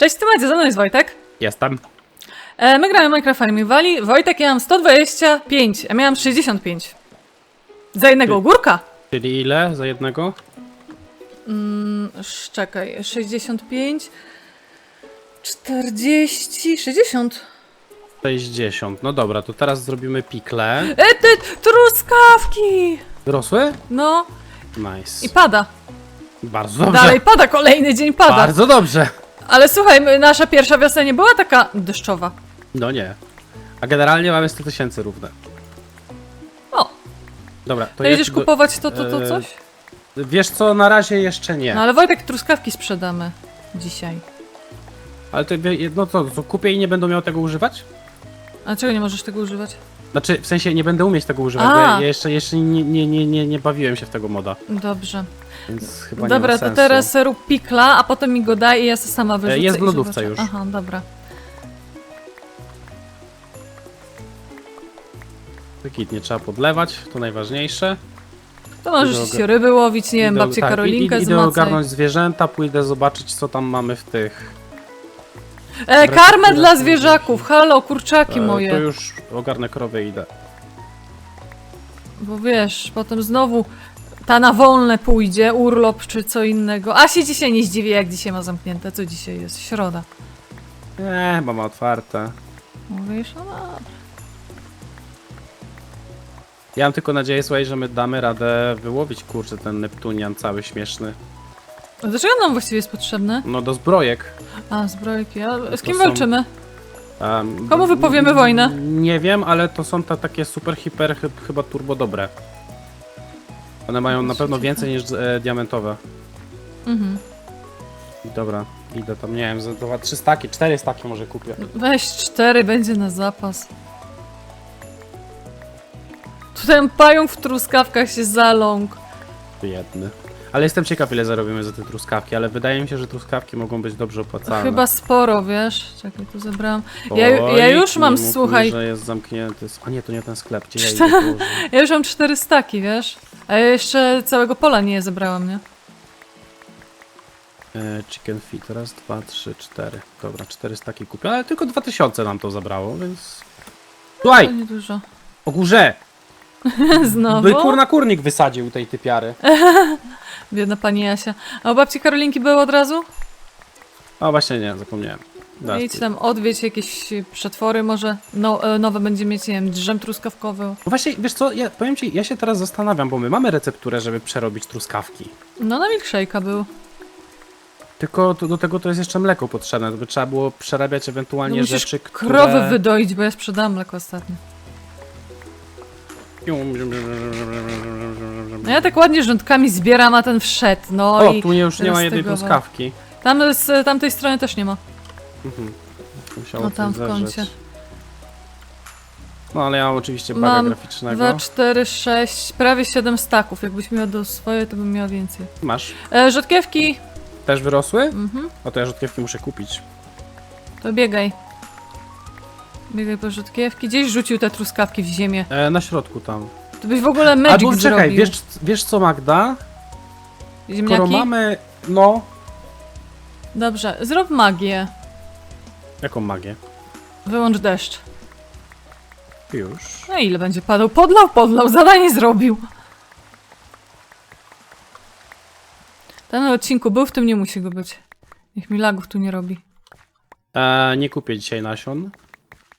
Cześć, ty Macie, ze mną jest Wojtek. Jestem. E, my gramy Minecraft Farming Valley. Wojtek, ja mam 125, a miałam 65. Za jednego Ty- ogórka? Czyli ile za jednego? Mm, sz- czekaj, 65, 40, 60. 60. No dobra, to teraz zrobimy pikle. E, ty, truskawki! Wyrosły? No, Nice. i pada. Bardzo dobrze. Dalej pada, kolejny dzień pada. Bardzo dobrze. Ale słuchaj, nasza pierwsza wiosna nie była taka deszczowa. No nie. A generalnie mamy 100 tysięcy równe. O, Dobra, to do- kupować to, to, to e, coś? Wiesz co, na razie jeszcze nie. No ale Wojtek, truskawki sprzedamy dzisiaj. Ale to, no to, to kupię i nie będą miał tego używać? A czego nie możesz tego używać? Znaczy, w sensie nie będę umieć tego używać, A. bo ja jeszcze, jeszcze nie, nie, nie, nie, nie bawiłem się w tego moda, Dobrze. Więc chyba nie Dobra, ma to sensu. teraz rób pikla, a potem mi go daj i ja se sama wyrzucę. jest w i lodówce zobaczę. już. Aha, dobra. Wykit nie trzeba podlewać, to najważniejsze. To możesz Idę iść ryby łowić, nie wiem, Idę- babcię tak, Karolinkę z Idę ogarnąć zwierzęta, pójdę zobaczyć co tam mamy w tych... E, karmę dla zwierzaków, halo, kurczaki e, moje. To już ogarnę krowę i idę. Bo wiesz, potem znowu ta na wolne pójdzie, urlop czy co innego. A się dzisiaj nie zdziwię, jak dzisiaj ma zamknięte. Co dzisiaj jest? Środa. Nie, bo ma otwarte. Mówisz, no dobra. Ja mam tylko nadzieję, słuchaj, że my damy radę wyłowić, kurczę, ten Neptunian cały śmieszny. A Dlaczego nam właściwie jest potrzebne? No do zbrojek. A, zbrojki. A z kim są- walczymy? Komu wypowiemy wojnę? Nie wiem, ale to są te takie super, hiper, chy- chyba turbo dobre. One mają na pewno więcej niż e, diamentowe. Mhm. Dobra, idę tam, nie wiem, za dwa, trzy staki, cztery staki może kupię. Weź cztery, będzie na zapas. Tutaj pająk w truskawkach się zaląkł. Biedny. Ale jestem ciekaw, ile zarobimy za te truskawki, ale wydaje mi się, że truskawki mogą być dobrze opłacalne. Chyba sporo, wiesz? Czekaj, tu zebrałam. Ja, Oj, ja już mam, nie mów mi, słuchaj, że jest zamknięty. A nie, to nie ten sklep, gdzie ja idę położę. ja już mam cztery staki, wiesz? A ja jeszcze całego pola nie zebrałam, nie? E, Chicken feet, raz, dwa, trzy, cztery. Dobra, cztery staki kupię, ale tylko dwa tysiące nam to zabrało, więc... To Słuchaj, niedużo. o górze! Znowu? By kurna kurnik wysadził tej typiary. Biedna pani Jasia. A u babci Karolinki było od razu? A właśnie nie, zapomniałem. Zaraz Idź tam odwiedź jakieś przetwory może. No, e, nowe będzie mieć, nie wiem, drzem truskawkowy. No właśnie, wiesz co, ja powiem ci, ja się teraz zastanawiam, bo my mamy recepturę, żeby przerobić truskawki. No na milkshake'a był. Tylko to, do tego to jest jeszcze mleko potrzebne, to by trzeba było przerabiać No ewentualnie musisz rzeczy, które... krowy wydoić, bo ja sprzedałam mleko ostatnio. No ja tak ładnie rządkami zbieram, a ten wszedł, no O, i tu już nie ma jednej roztegował. truskawki. tam z tamtej strony też nie ma. Mhm. Musiało No tam coś w kącie. No ale ja mam oczywiście baga Mam graficznego. 2, 4, 6, prawie 7 staków. Jakbyś miał do swoje, to bym miała więcej. Masz. E, rzodkiewki, Też wyrosły? mhm, O to ja rzutkiewki muszę kupić. to biegaj. Biegaj po rzodkiewki. Gdzieś rzucił te truskawki w ziemię. E, na środku tam. To byś w ogóle magic Albo czekaj, zrobił. wiesz, wiesz co Magda? Skoro Ziemniaki? mamy... No... Dobrze, zrób magię. Jaką magię? Wyłącz deszcz. Już. No ile będzie padał? Podlał, podlał, zadanie zrobił. Ten odcinku był, w tym nie musi go być. Niech mi lagów tu nie robi. E, nie kupię dzisiaj nasion.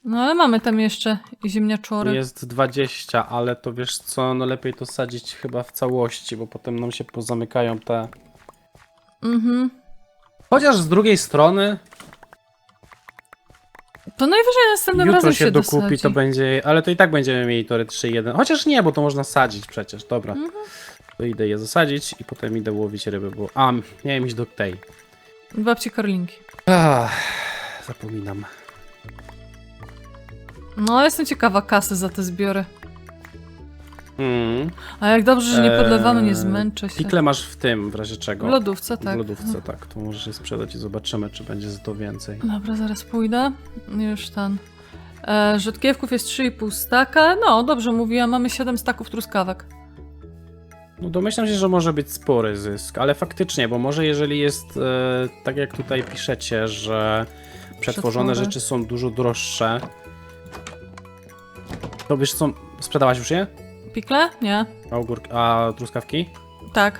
No ale mamy tam jeszcze ziemniaczory. Jest 20, ale to wiesz co, no lepiej to sadzić chyba w całości, bo potem nam się pozamykają te... Mhm. Chociaż z drugiej strony, To najwyżej następnym jutro razem się, się dokupi, dosadzi. to będzie... Ale to i tak będziemy mieli tory 3-1. Chociaż nie, bo to można sadzić przecież, dobra. Mhm. To idę je zasadzić i potem idę łowić ryby, bo... A, miałem iść do tej. Babci Karlinki. Ach, zapominam. No jestem ciekawa kasy za te zbiory. Mm. A jak dobrze, że nie podlewamy, nie Eee, zmęczę się. Pikle masz w tym, w razie czego. W lodówce, tak. W lodówce, tak. To możesz je sprzedać i zobaczymy, czy będzie za to więcej. Dobra, zaraz pójdę. Już ten. E, rzodkiewków jest 3,5 staka. No, dobrze mówiłam, mamy 7 staków truskawek. No domyślam się, że może być spory zysk, ale faktycznie, bo może jeżeli jest e, tak jak tutaj piszecie, że przetworzone Przetwory. rzeczy są dużo droższe, to wiesz co, sprzedałaś już je? Pikle? Nie. A, ogórki, a truskawki? Tak.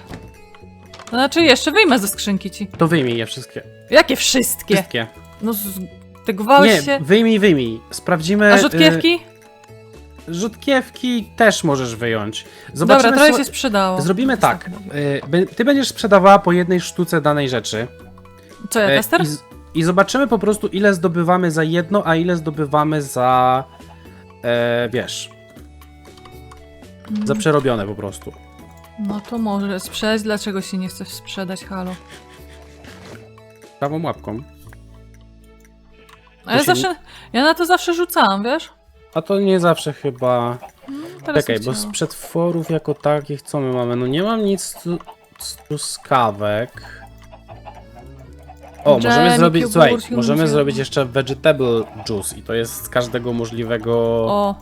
Znaczy, jeszcze wyjmę ze skrzynki ci. To wyjmij je wszystkie. Jakie wszystkie? Wszystkie. No, z... tygowałeś Nie, się. wyjmij, wyjmij. Sprawdzimy. A rzutkiewki? Y, rzutkiewki też możesz wyjąć. Zobaczymy, Dobra, trochę się sprzedało. Zrobimy tak. Y, Ty będziesz sprzedawała po jednej sztuce danej rzeczy. Co ja, E, tester? I, z- I zobaczymy po prostu, ile zdobywamy za jedno, a ile zdobywamy za. E, wiesz. Za przerobione po prostu. No to może sprzedać. Dlaczego się nie chcesz sprzedać, halo? Prawą łapką. A ja się zawsze. Ja na to zawsze rzucałam, wiesz? A to nie zawsze chyba. Teraz Czekaj, bo z chciało. przetworów jako takich co my mamy? No nie mam nic z tru- z truskawek. O, możemy Dżemik, zrobić, jogurt, słuchaj, możemy jogurt. zrobić jeszcze vegetable juice i to jest z każdego możliwego O,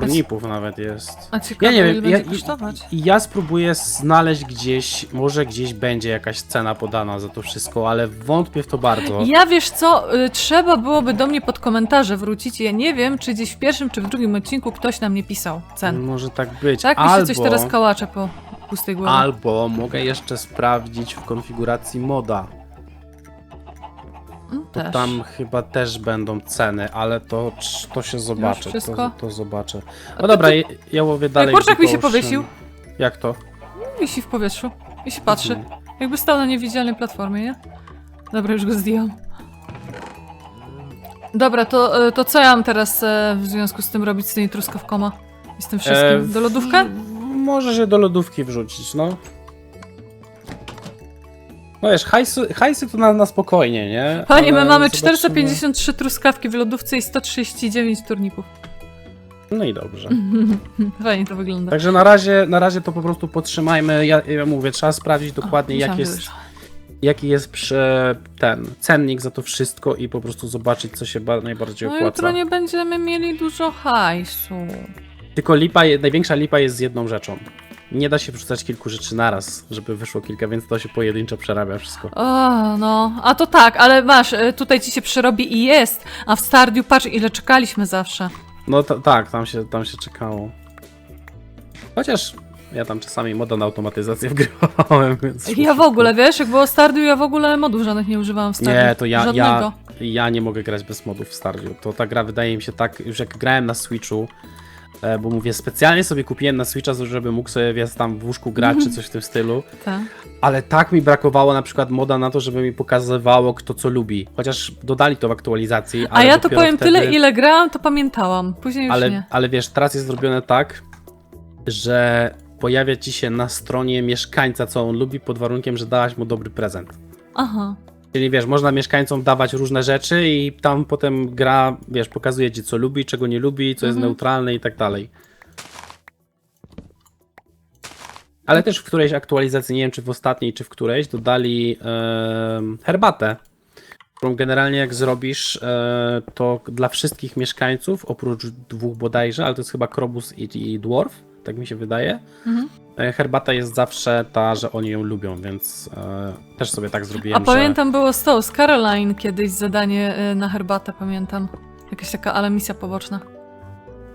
turnipów nawet jest. a Ja ciekawe, nie ile wiem, będzie ja, kosztować. i- ja spróbuję znaleźć gdzieś, może gdzieś będzie jakaś cena podana za to wszystko, ale wątpię w to bardzo. Ja wiesz co, y, trzeba byłoby do mnie pod komentarze wrócić. Ja nie wiem, czy gdzieś w pierwszym czy w drugim odcinku ktoś nam nie pisał cen. Może tak być. Tak mi się albo, coś teraz kałacze po pustej głowie. albo mogę jeszcze sprawdzić w konfiguracji moda. Mm, To Też. tam chyba też będą ceny, ale to, to się zobaczy. wszystko? To, to zobaczę. A No ty dobra, tu- ja, ja łowię dalej. kurczak mi się powiesił. Jak to? Wisi w powietrzu i się patrzy. Mhm. Jakby stał na niewidzialnej platformie, nie? Dobra, już go zdjąłem. Dobra, to, y, to co ja mam teraz e, w związku z tym robić z tymi truskawkoma? I z tym wszystkim? E, Do lodówkę? w- Możesz je do lodówki wrzucić, no. No wiesz, hajsy, hajsy to na, na spokojnie, nie? Panie, my Ale mamy zobaczymy. 453 truskawki w lodówce i 139 turnipów. No i dobrze. Fajnie to wygląda. Także na razie, na razie to po prostu podtrzymajmy. Ja, ja mówię, trzeba sprawdzić dokładnie, O, jak myślałam, że jest, już. jaki jest prze, ten cennik za to wszystko i po prostu zobaczyć, co się ba, najbardziej No opłaca. jutro nie będziemy mieli dużo hajsu. Tylko lipa, je- największa lipa jest z jedną rzeczą. Nie da się wrzucać kilku rzeczy naraz, żeby wyszło kilka, więc to się pojedynczo przerabia wszystko. O, no, a to tak, ale masz, y, tutaj ci się przerobi i jest, a w Stardew patrz ile czekaliśmy zawsze. No ta- tak, tam się, tam się czekało. Chociaż ja tam czasami moda na automatyzację wgrywałem, więc... Ja w ogóle, wiesz, jak było Stardew, ja w ogóle modów żadnych nie używałam w Stardew. Nie, to ja, Żadnego. ja, ja nie mogę grać bez modów w Stardew. To ta gra wydaje mi się tak, już jak grałem na Switchu, e, bo mówię, specjalnie sobie kupiłem na Switcha, żeby mógł sobie wiesz, tam w łóżku grać czy coś w tym stylu, Tak. ale tak mi brakowało na przykład moda na to, żeby mi pokazywało kto co lubi. Chociaż dodali to w aktualizacji, A ja to powiem wtedy... tyle, ile grałam, to pamiętałam. Później już ale, nie. ale wiesz, teraz jest zrobione tak, że pojawia ci się na stronie mieszkańca, co on lubi, pod warunkiem, że dałaś mu dobry prezent. Aha. Czyli wiesz, można mieszkańcom dawać różne rzeczy i tam potem gra, wiesz, pokazuje ci co lubi, czego nie lubi, co jest Mhm. neutralne i tak dalej. Ale też w którejś aktualizacji, nie wiem czy w ostatniej, czy w którejś, dodali em, herbatę, którą generalnie jak zrobisz, e, to dla wszystkich mieszkańców, oprócz dwóch bodajże, ale to jest chyba Krobus i, i Dwarf, tak mi się wydaje, Mhm. e, herbata jest zawsze ta, że oni ją lubią, więc e, też sobie tak zrobiłem, A że... pamiętam było z tą, z Caroline kiedyś zadanie y, na herbatę, pamiętam. Jakaś taka, ale misja poboczna.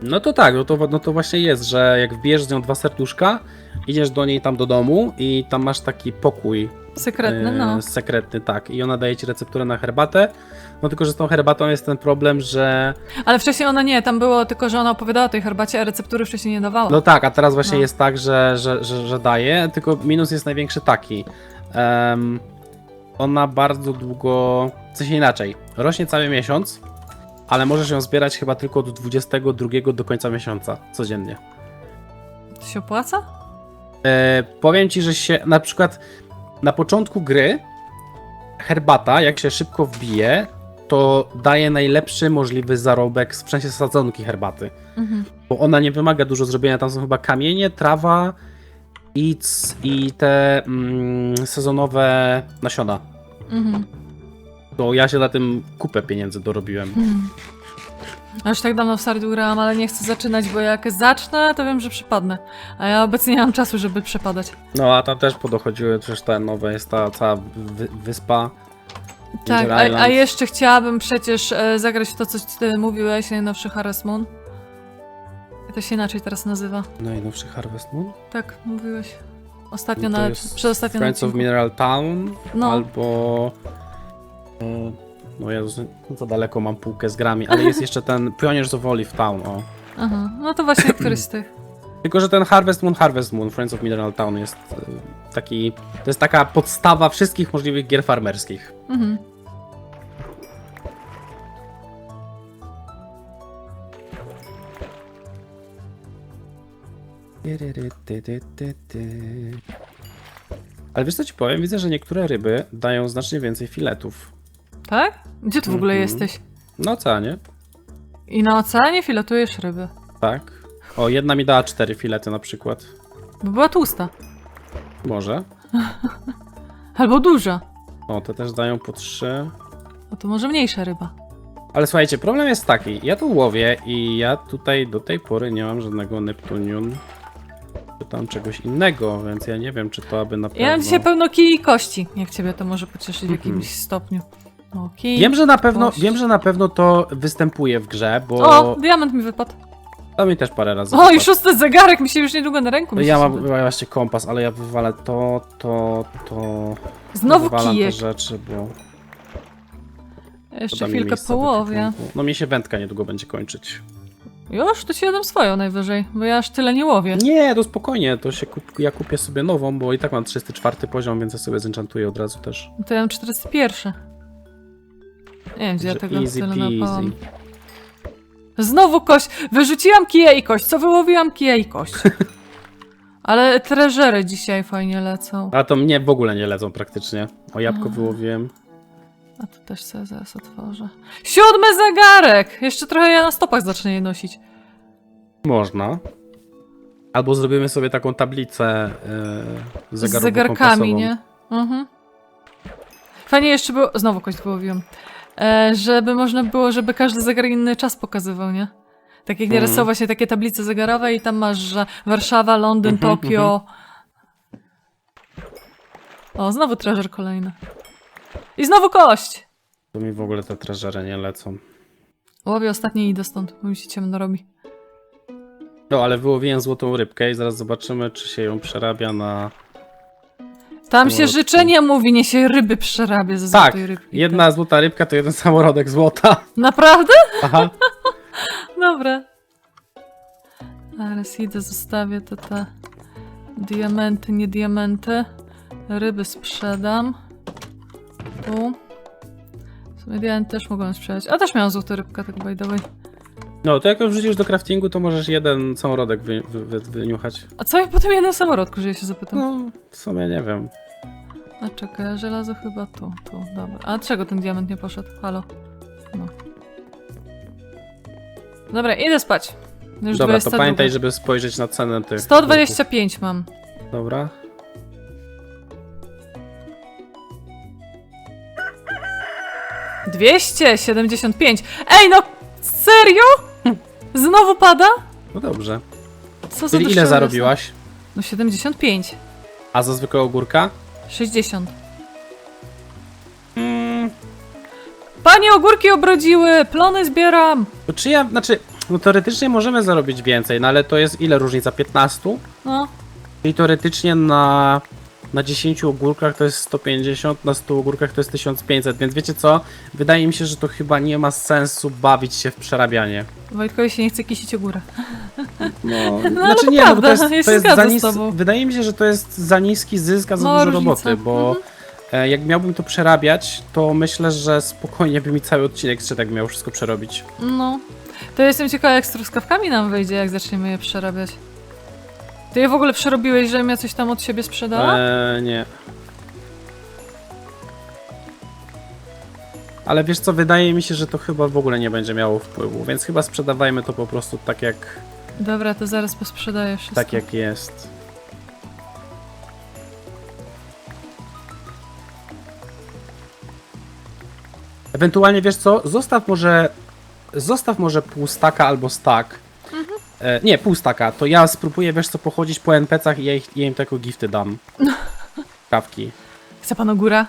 No to tak, no to, no to właśnie jest, że jak wbijesz z nią dwa serduszka, idziesz do niej tam do domu i tam masz taki pokój Sekretny, e, no. sekretny, tak, i ona daje ci recepturę na herbatę, no tylko, że z tą herbatą jest ten problem, że Ale wcześniej ona nie, tam było tylko, że ona opowiadała o tej herbacie, a receptury wcześniej nie dawała. no tak, a teraz właśnie No. jest tak, że, że, że, że daje, tylko minus jest największy taki, em, ona bardzo długo, sensie inaczej, rośnie cały miesiąc, ale możesz ją zbierać chyba tylko od 22 do końca miesiąca, codziennie. To się opłaca? E, powiem ci, że się na przykład na początku gry herbata, jak się szybko wbije, to daje najlepszy możliwy zarobek w sensie sadzonki herbaty. Mhm. Bo ona nie wymaga dużo zrobienia, tam są chyba kamienie, trawa i, i te mm, sezonowe nasiona. Mhm. To ja się na tym kupę pieniędzy dorobiłem. Mhm. A już tak dawno w Stardew grałam, ale nie chcę zaczynać, bo jak zacznę, to wiem, że przepadnę. A ja obecnie nie mam czasu, żeby przepadać. No a tam też podochodziły przecież te nowe, jest ta cała wy, wyspa. Tak, a, a jeszcze chciałabym przecież e, zagrać w to, co ty mówiłeś, najnowszy Harvest Moon. Jak to się inaczej teraz nazywa? Najnowszy Harvest Moon? Tak, mówiłeś. Ostatnio No na, jest przedostatnio na Friends of odcinku. Mineral Town No. albo... e, No Jezus, no za daleko mam półkę z grami, ale jest jeszcze ten Pioneers of Olive Town, o. Aha, no to właśnie któryś z tych. Tylko, że ten Harvest Moon, Harvest Moon, Friends of Mineral Town jest e, taki... To jest taka podstawa wszystkich możliwych gier farmerskich. Mhm. Ale wiesz co ci powiem? Widzę, że niektóre ryby dają znacznie więcej filetów. Tak? Gdzie ty w ogóle Mhm. jesteś? Na oceanie, I na oceanie filetujesz ryby. tak. O, jedna mi dała cztery filety na przykład. Bo była tłusta. Może. Albo duża. O, te też dają po trzy. No to może mniejsza ryba. Ale słuchajcie, problem jest taki. Ja tu łowię i ja tutaj do tej pory nie mam żadnego Neptunium. Czy tam czegoś innego, więc ja nie wiem, czy to aby na pewno... Ja mam dzisiaj pełno kij i kości. Jak ciebie to może pocieszyć w Mhm. jakimś stopniu. O, kij. Wiem, że na pewno, kość. wiem, że na pewno to występuje w grze, bo O, diament mi wypadł. to mi też parę razy O, i wypadł. szósty zegarek mi się już niedługo na ręku No Ja mam właśnie kompas, ale ja wywalę to, to, to... Znowu Wywalam te kijek. rzeczy, bo... Jeszcze mi chwilkę do połowie. No mi się wędka niedługo będzie kończyć. Już? To ci jadam swoją najwyżej, bo ja aż tyle nie łowię. Nie, to spokojnie, to się kup, ja kupię sobie nową, bo i tak mam 34 poziom, więc ja sobie zenchantuję od razu też. To ja mam 41. Nie wiem, gdzie ja tego easy peasy. Znowu kość! Wyrzuciłam kija i kość, co wyłowiłam kija i kość. Ale treżery dzisiaj fajnie lecą. A to mnie w ogóle nie lecą praktycznie. O jabłko A. wyłowiłem. A tu też sobie zaraz otworzę. Siódmy zegarek! Jeszcze trochę ja na stopach zacznę je nosić. Można. Albo zrobimy sobie taką tablicę yy, Z zegarkami, nie? Mhm. Fajnie jeszcze było... Znowu kość wyłowiłam. E, żeby można było, żeby każdy zegar inny czas pokazywał, nie? Tak jak nieraz Mhm. są właśnie takie tablice zegarowe i tam masz, że Warszawa, Londyn, Mhm, Tokio. O, znowu treasure kolejny. I znowu kość! To mi w ogóle te treżery nie lecą. Łowię ostatni i idę stąd, bo mi się ciemno robi. No, ale wyłowiłem złotą rybkę i zaraz zobaczymy, czy się ją przerabia na... Tam się Samolotki. życzenia mówi, nie się ryby przerabia ze Tak, złotej rybki. jedna złota rybka to jeden samorodek złota. Naprawdę? Aha. Dobra. Teraz idę, zostawię te, te diamenty, nie diamenty. Ryby sprzedam. Tu. W sumie diament też mogłem sprzedać. A też miałam złotą rybkę, tak by the way. No, to jak już wrzucisz do craftingu, to możesz jeden samorodek wy, wy, wy, wyniuchać. A co mi potem jeden samorodku, że ja się zapytam? No, w sumie nie wiem. A czekaj, żelazo chyba tu, tu, dobra. A czego ten diament nie poszedł? Halo? No. Dobra, idę spać. Już Dobra, to 22. pamiętaj, żeby spojrzeć na cenę tych. 125 mam. Dobra. Dwieście siedemdziesiąt pięć. Ej, no serio? Znowu pada? No dobrze. Co za Czyli ile zarobiłaś? No 75. A za zwykłego ogórka? 60. Mm, Panie, ogórki obrodziły! Plony zbieram! to czy ja, znaczy, no teoretycznie możemy zarobić więcej, no ale to jest ile różnica? 15? No, Czyli teoretycznie na, na 10 ogórkach to jest 150, na 100 ogórkach to jest 1500, więc wiecie co? Wydaje mi się, że to chyba nie ma sensu bawić się w przerabianie. Wojtkowi się nie chce kisić o górę. No, ale znaczy to nie, no, prawda, to jest, się to jest za nis... Wydaje mi się, że to jest za niski zysk, a za Mała dużo różnica. roboty, bo e, jak miałbym to przerabiać, to myślę, że spokojnie by mi cały odcinek szedł, jak miał wszystko przerobić. No. To jestem ciekawa, jak z truskawkami nam wyjdzie, jak zaczniemy je przerabiać. Ty je w ogóle przerobiłeś, żebym ja coś tam od siebie sprzedała? Eee, nie. Ale wiesz co, wydaje mi się, że to chyba w ogóle nie będzie miało wpływu, więc chyba sprzedawajmy to po prostu tak jak, Dobra, to zaraz posprzedaję wszystko. tak jak jest. Ewentualnie wiesz co, zostaw może zostaw może pół staka albo stak. Mhm. E, nie, pół staka. To ja spróbuję, wiesz co, pochodzić po NPC-ach i ja, ich, ja im tylko gifty dam. Kawki. Chce pan ogóra?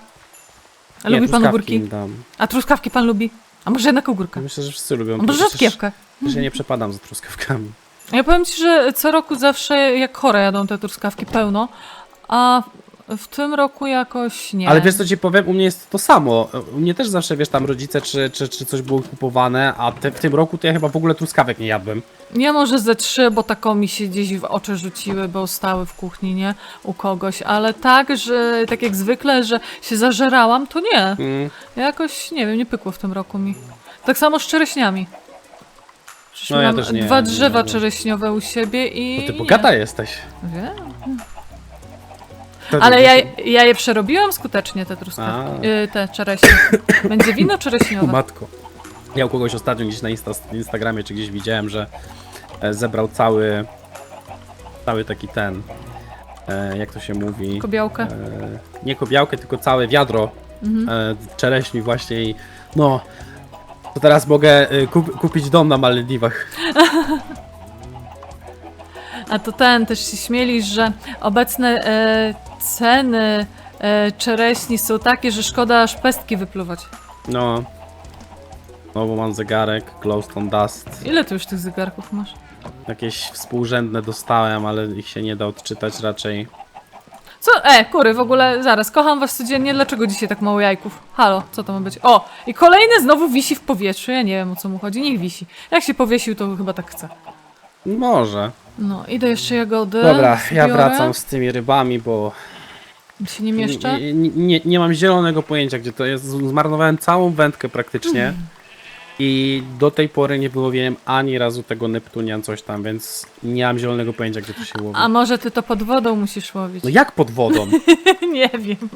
A lubi pan truskawki ogórki? im dam. A truskawki pan lubi? A może jednak ogórka? Myślę, że wszyscy lubią. A może Przecież- rzodkiewkę? Nie przepadam za truskawkami. Ja powiem ci, że co roku zawsze jak chore jadą te truskawki pełno, a w tym roku jakoś nie. Ale wiesz co ci powiem, u mnie jest to samo. U mnie też zawsze, wiesz, tam rodzice czy, czy, czy coś było kupowane, a te, w tym roku to ja chyba w ogóle truskawek nie jadłem. Ja może ze trzy, bo tako mi się gdzieś w oczy rzuciły, bo stały w kuchni, nie? U kogoś, ale tak, że tak jak zwykle, że się zażerałam, to nie. Mm. Jakoś, nie wiem, nie pykło w tym roku mi. Tak samo z czereśniami. Przecież No ja mam też nie, dwa nie drzewa jadłem. czereśniowe u siebie i... Bo ty nie. bogata jesteś. Wiem. Ale ja, ja je przerobiłam skutecznie, te truskawki. Y, te czereśnie. Będzie wino czereśniowe. matko. Ja u kogoś ostatnio gdzieś na Insta, Instagramie czy gdzieś widziałem, że e, zebrał cały cały taki ten e, jak to się mówi Kobiałkę. e, nie kobiałkę, tylko całe wiadro Mhm. e, czereśni właśnie i no to teraz mogę e, kup, kupić dom na Malediwach. A to ten, też się śmieli, że obecne e, ceny e, czereśni są takie, że szkoda aż pestki wypluwać. No. No bo mam zegarek, Glowstone Dust. Ile ty już tych zegarków masz? Jakieś współrzędne dostałem, ale ich się nie da odczytać raczej. Co? E, kury, w ogóle zaraz, kocham was codziennie, dlaczego dzisiaj tak mało jajków? Halo, co to ma być? O, i kolejny znowu wisi w powietrzu, ja nie wiem o co mu chodzi, niech wisi. Jak się powiesił, to chyba tak chce. Może. No, idę jeszcze jagody. Dobra, ja zbiorę. wracam z tymi rybami, bo Się nie mieszczę? Nie, nie, nie, mam zielonego pojęcia, gdzie to jest. Zmarnowałem całą wędkę praktycznie. Mm. I do tej pory nie wyłowiłem ani razu tego Neptunian coś tam, więc nie mam zielonego pojęcia, gdzie to się łowi. A może ty to pod wodą musisz łowić? No jak pod wodą? nie wiem.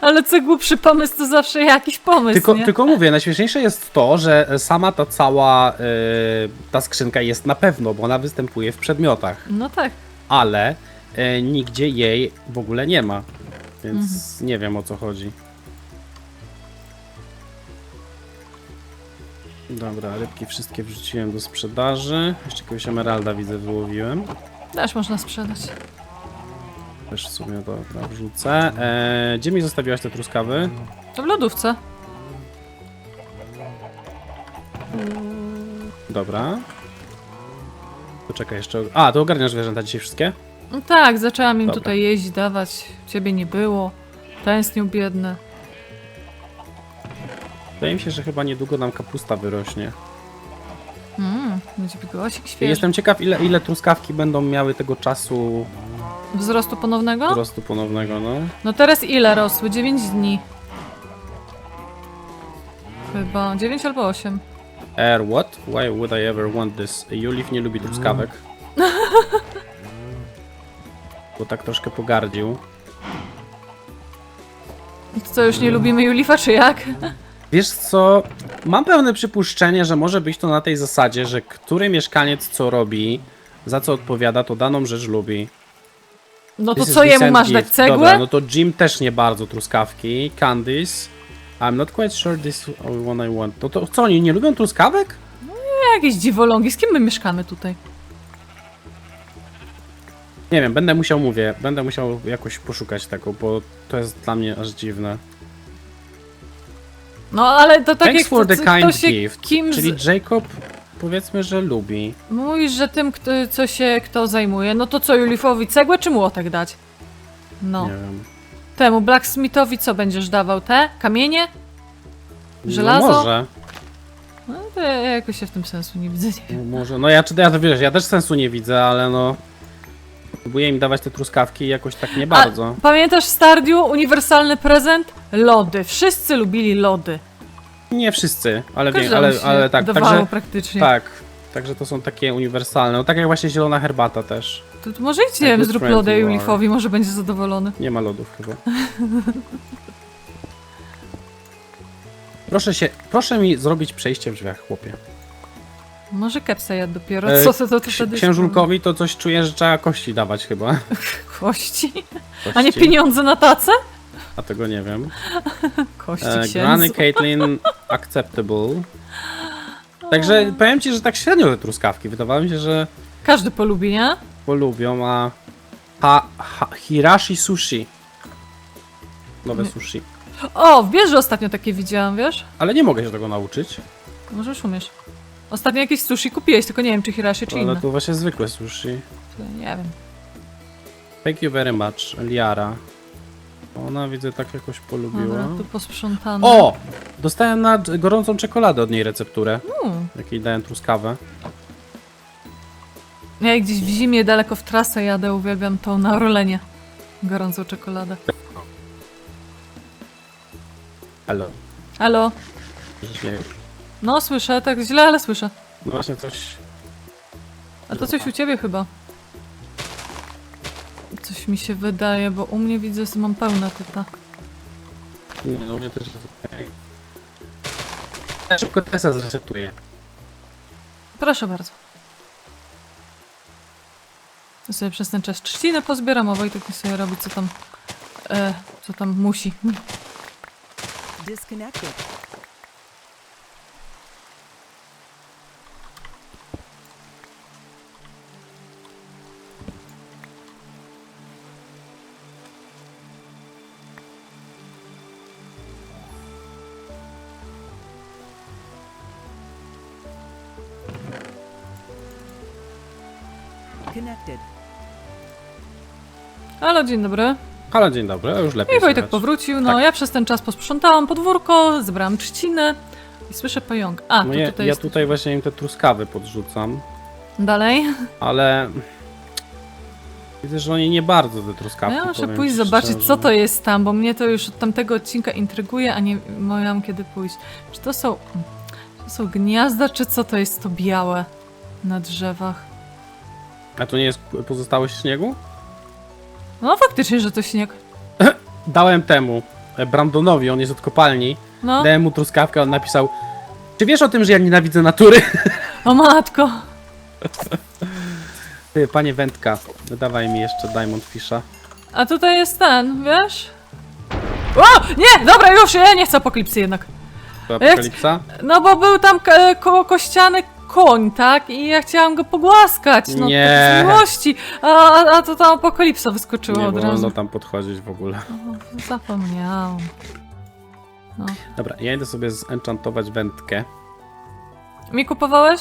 Ale co głupszy pomysł, to zawsze jakiś pomysł, tylko, nie? tylko mówię, najśmieszniejsze jest to, że sama ta cała y, ta skrzynka jest na pewno, bo ona występuje w przedmiotach, No tak. ale y, nigdzie jej w ogóle nie ma. Więc Mhm. nie wiem o co chodzi. Dobra, rybki wszystkie wrzuciłem do sprzedaży. Jeszcze jakiegoś emeralda widzę wyłowiłem. Też można sprzedać. Też w sumie to, wrzucę. Eee, gdzie mi zostawiłaś te truskawy? To w lodówce. Dobra. Poczekaj jeszcze. A, to ogarniasz zwierzęta dzisiaj wszystkie? No tak, zaczęłam im Dobra. tutaj jeść, dawać. Ciebie nie było. Tęsknił biedny. Wydaje mi się, że chyba niedługo nam kapusta wyrośnie. Mmm, będzie bigosik świeży. jestem ciekaw, ile, ile truskawki będą miały tego czasu Wzrostu ponownego? wzrostu ponownego, no. No teraz ile rosły? 9 dni. Chyba 9 albo 8. Air, what? Why would I ever want this? Julif nie lubi truskawek. Bo tak troszkę pogardził. Co, już nie lubimy Julifa, czy jak? Wiesz co? Mam pełne przypuszczenie, że może być to na tej zasadzie, że który mieszkaniec co robi, za co odpowiada, to daną rzecz lubi. No to This is co, jemu masz dać gift. cegłę? Dobra, no to Jim też nie bardzo truskawki. Candice. I'm not quite sure this one I want. To, to co, oni nie lubią truskawek? Jakieś dziwolągi, z kim my mieszkamy tutaj? Nie wiem, będę musiał, mówię, będę musiał jakoś poszukać tego, bo to jest dla mnie aż dziwne. No ale to tak Thanks jak for to, the to kind się gift. Czyli. Jacob powiedzmy, że lubi. Mówisz, że tym, kto, co się kto zajmuje, no to co, Julifowi cegłę czy młotek dać? No. Nie wiem. Temu Blacksmithowi co będziesz dawał? Te? Kamienie? Żelazo? No może. No to ja jakoś się w tym sensu nie widzę. Nie. No Może. No ja, czy- ja to wiesz, ja też sensu nie widzę, ale no. Próbuję im dawać te truskawki i jakoś tak nie bardzo. Pamiętasz w Stardiu uniwersalny prezent? Lody. Wszyscy lubili lody. Nie wszyscy, ale, wie, ale, ale tak, dawało także, praktycznie. tak. Także to są takie uniwersalne. No tak jak właśnie zielona herbata też. To, to może idź, nie wiem, zrób lodę. Julifowi, może będzie zadowolony. Nie ma lodów chyba. Proszę się, proszę mi zrobić przejście w drzwiach, chłopie. Może kepsa jadł dopiero. E, Co to, to, to wtedy? Księżulkowi to coś czuję, że trzeba kości dawać chyba. Kości? Kości. A nie pieniądze na tacę? A tego nie wiem. Kości E, księdzu. Granny Caitlyn acceptable. Także powiem ci, że tak średnio te truskawki. Wydawało mi się, że Każdy polubi, nie? polubią, a... Ha, ha, hirashi sushi. Nowe sushi. O, w bierze ostatnio takie widziałam, wiesz? Ale nie mogę się tego nauczyć. Może już umiesz. Ostatnio jakieś sushi kupiłeś, tylko nie wiem, czy hirashi, czy Ale inne. to właśnie zwykłe sushi. Nie wiem. Thank you very much, Liara. Ona widzę tak jakoś polubiła. Dobra, tu posprzątane. O! Dostałem na dż- gorącą czekoladę od niej recepturę. Mm. Jakiej dałem truskawę. Ja jak gdzieś w zimie daleko w trasę jadę, uwielbiam tą na Orlenie. Gorącą czekoladę. Halo. Halo? Nie. No, słyszę, tak źle, ale słyszę. No właśnie coś... A to coś u ciebie chyba. Coś mi się wydaje, bo u mnie widzę, że mam pełne tyta. Nie, no u mnie też jest okej. Ja Szybko Tesa zresetuję. Proszę bardzo. Ja sobie przez ten czas trzcinę pozbieram, a Wojtek mi sobie robi co tam, e, co tam musi. Disconnected. Connected. Halo, dzień dobry. Halo, dzień dobry, już lepiej I Wojtek słychać. powrócił. No, Tak. ja przez ten czas posprzątałam podwórko, zebrałam trzcinę i słyszę pająk. A, No to ja, tutaj ja jest tutaj właśnie im te truskawy podrzucam, dalej. ale... Widzę, że oni nie bardzo te No truskawki ja muszę powiem pójść ci zobaczyć, szczerze. co to jest tam, bo mnie to już od tamtego odcinka intryguje, a nie mam kiedy pójść. Czy to są, czy to są gniazda, czy co to jest to białe na drzewach? A to nie jest pozostałość śniegu? No faktycznie, że to śnieg. Dałem temu, e, Brandonowi, on jest od kopalni, No, dałem mu truskawkę, on napisał Czy wiesz o tym, że ja nienawidzę natury? o matko. Ty, panie Wędka, dawaj mi jeszcze Diamond Fisha. A tutaj jest ten, wiesz? O! Nie! Dobra, już, ja nie chcę apokalipsy jednak. To apokalipsa? No bo był tam k- koło kościany koń, tak? I ja chciałam go pogłaskać, no Nie. z miłości. A, a, a to tam apokalipsa wyskoczyła Nie od wolno razu. tam podchodzić w ogóle. O, Zapomniałam. No. Dobra, ja idę sobie zenchantować wędkę. Mi kupowałeś?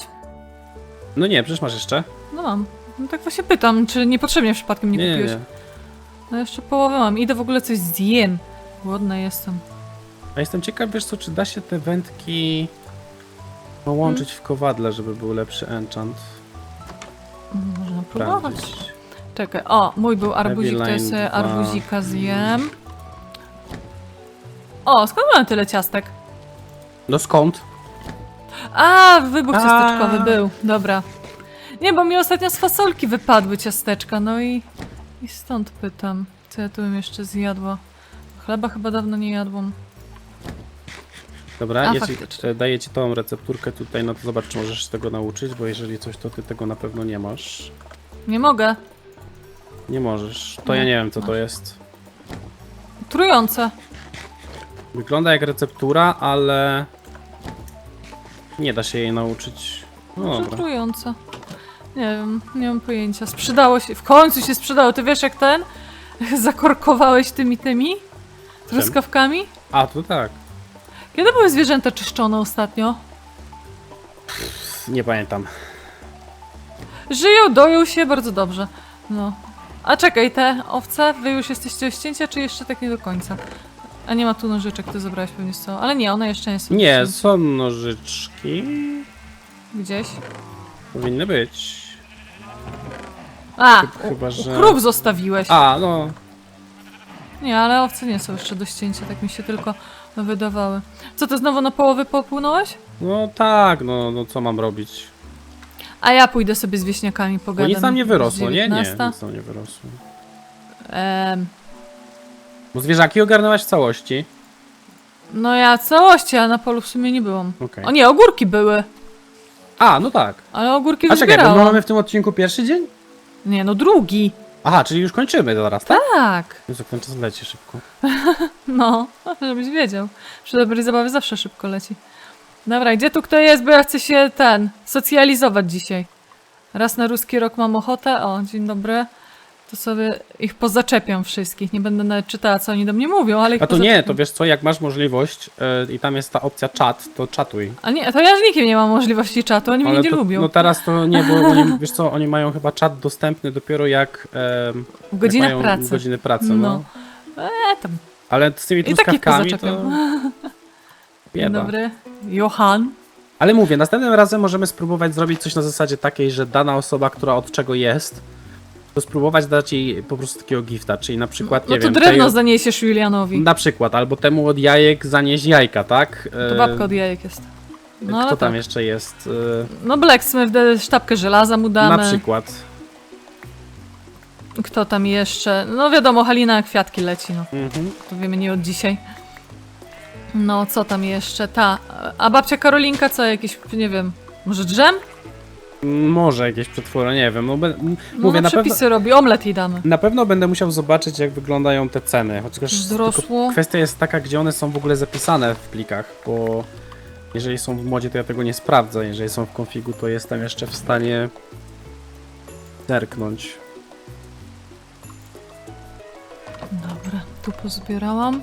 No nie, przecież masz jeszcze? No mam. No tak właśnie pytam, czy niepotrzebnie przypadkiem nie, nie, kupiłeś? nie. No jeszcze połowę mam. Idę w ogóle coś zjem. Głodna jestem. A jestem ciekaw, wiesz co, czy da się te wędki połączyć w kowadle, żeby był lepszy enchant. Mm, Można próbować. Sprawdzić. Czekaj, o, mój był arbuzik, to sobie dwa. arbuzika zjem. O, skąd mamy tyle ciastek? No skąd? A, wybuch A. ciasteczkowy był, dobra. Nie, bo mi ostatnio z fasolki wypadły ciasteczka, no i, i stąd pytam, co ja tu bym jeszcze zjadła. Chleba chyba dawno nie jadłam. Dobra, A, ja ci, daję ci tą recepturkę tutaj, no to zobacz, czy możesz się tego nauczyć, bo jeżeli coś, to ty tego na pewno nie masz. Nie mogę. Nie możesz. To ja Nie. nie wiem, co to jest. Trujące. Wygląda jak receptura, ale nie da się jej nauczyć. No Może dobra. trujące. Nie wiem, nie mam pojęcia. Sprzedało się, w końcu się sprzedało. Ty wiesz jak ten? Zakorkowałeś tymi tymi? Truskawkami? A, to tak. Kiedy były zwierzęta czyszczone ostatnio? Nie pamiętam. Żyją, doją się bardzo dobrze. No. A czekaj, te owce, wy już jesteście ścięcia, czy jeszcze tak nie do końca? A nie ma tu nożyczek, ty zabrałeś pewnie z? Ale nie, one jeszcze nie są. Nie, są nożyczki. Gdzieś. Powinny być. A! Chyba, że... Krów zostawiłeś. A, no. Nie, ale owce nie są jeszcze do ścięcia, tak mi się tylko wydawały. Co, ty znowu na połowy popłynąłeś? No tak, no, no co mam robić? A ja pójdę sobie z wieśniakami Bo pogadam. nic nam nie wyrosło, nie? Nie, 19. nic nam nie wyrosło. Em, Bo zwierzaki ogarnęłaś w całości. no ja całości, a na polu w sumie nie byłam. Okej. O nie, ogórki były, A, no tak. ale ogórki A czekaj, bo my wyzbierałam. mamy w tym odcinku pierwszy dzień? Nie, no drugi. Aha, czyli już kończymy zaraz, tak? Tak. Jezu, jak ten czas leci szybko. No, żebyś wiedział. Przy dobrej zabawie zawsze szybko leci. Dobra, gdzie tu kto jest, bo ja chcę się ten, socjalizować dzisiaj. Raz na ruski rok mam ochotę. O, dzień dobry. To sobie ich pozaczepiam wszystkich. Nie będę nawet czytała, co oni do mnie mówią, ale ich A to nie, to wiesz co, jak masz możliwość yy, i tam jest ta opcja czat, to czatuj. A nie, to ja z nikim nie mam możliwości czatu, oni mnie Ale nie to, lubią. No teraz to nie, bo oni, wiesz co, oni mają chyba czat dostępny dopiero jak, em, w godzinach pracy. godziny pracy, no. No. E, tam. Ale z tymi I truskawkami to... pozaczepiam. Dzień Bieda. dobry. Johan. Ale mówię, następnym razem możemy spróbować zrobić coś na zasadzie takiej, że dana osoba, która od czego jest, to spróbować dać jej po prostu takiego gifta, czyli na przykład, No nie to wiem, drewno tej- zaniesiesz Julianowi. na przykład, albo temu od jajek zanieść jajka, tak? To E, babka od jajek jest. No, ale Kto tam tak. jeszcze jest? E, No Blacksmith, de- sztabkę żelaza mu damy. Na przykład. Kto tam jeszcze? No wiadomo, Halina kwiatki leci, no. Mhm. To wiemy nie od dzisiaj. No, co tam jeszcze? Ta. A babcia Karolinka co? Jakiś, nie wiem, może drzem? Może jakieś przetwory, nie wiem. No, be, No, mówię, na na pewno, przepisy robi, omlet jej damy. na pewno będę musiał zobaczyć, jak wyglądają te ceny. Chociaż Wzrosło. kwestia jest taka, gdzie one są w ogóle zapisane w plikach, bo jeżeli są w modzie, to ja tego nie sprawdzę. Jeżeli są w konfigu, to jestem jeszcze w stanie zerknąć. Dobra, tu pozbierałam.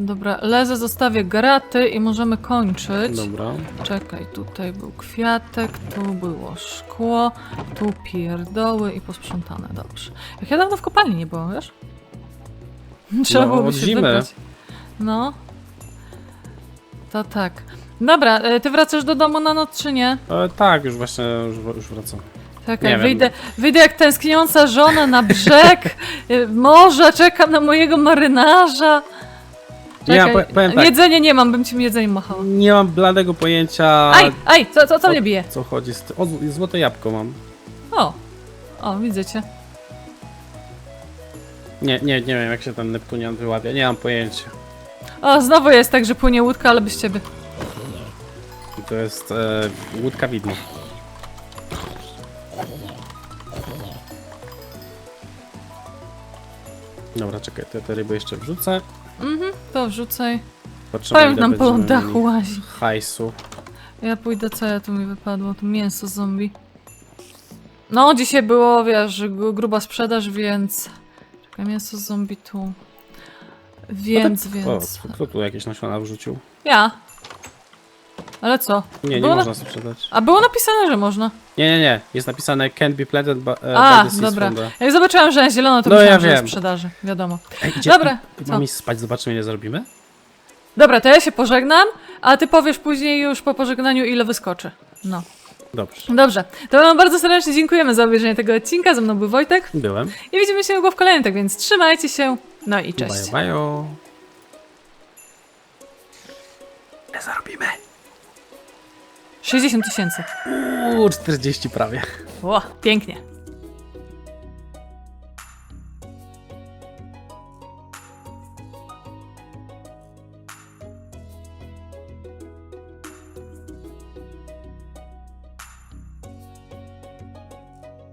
Dobra, lezę, zostawię graty i możemy kończyć. Dobra. Czekaj, tutaj był kwiatek, tu było szkło, tu pierdoły i posprzątane, dobrze. Jak ja dawno w kopalni nie byłam, wiesz? Trzeba No, byłoby się zimy. wybrać. No. To tak. Dobra, e, ty wracasz do domu na noc, czy nie? E, tak, już właśnie już, już wracam. Czekaj, wyjdę, wyjdę jak tęskniąca żona na brzeg e, morza, czekam na mojego marynarza. Ja Czekaj, po- powiem tak. Jedzenie nie mam, bym ci jedzeniem machała. Nie mam bladego pojęcia. Aj, aj, co, co, co mnie bije? Co chodzi z tym? O, z- złote jabłko mam. O, o, widzę cię. Nie, nie, nie wiem jak się ten Neptunian wyławia, nie mam pojęcia. O, znowu jest tak, że płynie łódka, ale bez ciebie. I To jest e, łódka widmo. Dobra, czekaj, te, te ryby jeszcze wrzucę. Mhm, to wrzucaj. Patrzymy, Powiem ile nam po będziemy dachu mieli łazi. Hajsu. Ja pójdę, co ja tu mi wypadło? Tu mięso zombie. No, dzisiaj było, wiesz, gru- gruba sprzedaż, więc... Czekaj, mięso zombie tu. Więc, O, więc... kto tu jakieś nasiona wrzucił? Ja. Ale co? Nie, nie Było na- można sprzedać. A było napisane, że można. Nie, nie, nie. Jest napisane can be planted by, e, A, by the dobra. from the... Jak zobaczyłam, że zielono, to No, myślałam, ja że jest wiem. sprzedaży. Wiadomo. Ej, idzie, Dobra, co? Mam iść spać, zobaczymy ile zarobimy? Dobra, to ja się pożegnam, a ty powiesz później już po pożegnaniu, ile wyskoczy. No. Dobrze. Dobrze. To wam bardzo serdecznie dziękujemy za obejrzenie tego odcinka. Ze mną był Wojtek. Byłem. I widzimy się niedługo w kolejnym, tak więc trzymajcie się. No i cześć. Bye, bye. Ile zarobimy? 60 tysięcy. Uuu, 40 prawie. Ło, pięknie.